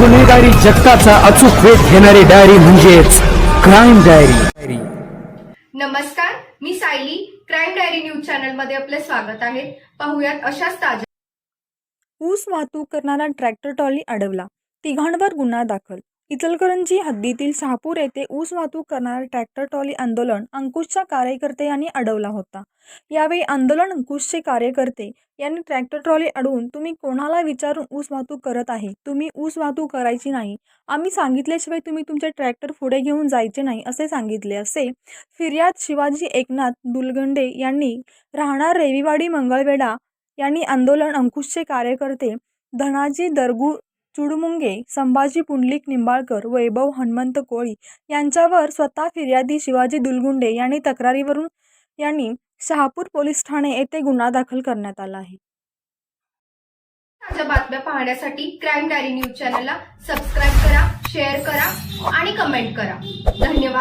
गुन्हेगारी जगताचा अचूक वेध घेणारी डायरी म्हणजेच क्राईम डायरी. नमस्कार मी सायली. क्राईम डायरी न्यूज चॅनलमध्ये आपले स्वागत आहे. पाहुयात अशाच ताज्या ऊस वाहतूक करणारा ट्रॅक्टर ट्रॉली अडवला. तिघांवर गुन्हा दाखल. इचलकरंजी हद्दीतील शहापूर येथे ऊस वाहतूक करणारा ट्रॅक्टर ट्रॉली आंदोलन अंकुशच्या कार्यकर्ते यांनी अडवला होता. यावेळी आंदोलन अंकुशचे कार्यकर्ते यांनी ट्रॅक्टर ट्रॉली अडवून तुम्ही कोणाला विचारून ऊस वाहतूक करत आहे? तुम्ही ऊस वाहतूक करायची नाही. आम्ही सांगितल्याशिवाय तुम्ही तुमचे ट्रॅक्टर पुढे घेऊन जायचे नाही असे सांगितले. असे फिर्याद शिवाजी एकनाथ दुलगंडे यांनी राहणार रेविवाडी मंगळवेढा यांनी आंदोलन अंकुशचे कार्यकर्ते धनाजी दरगू चुडमुंगे संभाजी पुंडलिक निंबाळकर वैभव हनुमंत कोळी यांच्यावर स्वतः फिर्यादी शिवाजी दुलगुंडे यांनी तक्रारीवरून यांनी शहापूर पोलीस ठाणे येथे गुन्हा दाखल करण्यात आला आहे. ताज्या बातम्या पाहण्यासाठी क्राईम डायरी न्यूज चॅनलला सबस्क्राईब करा शेअर करा आणि कमेंट करा. धन्यवाद.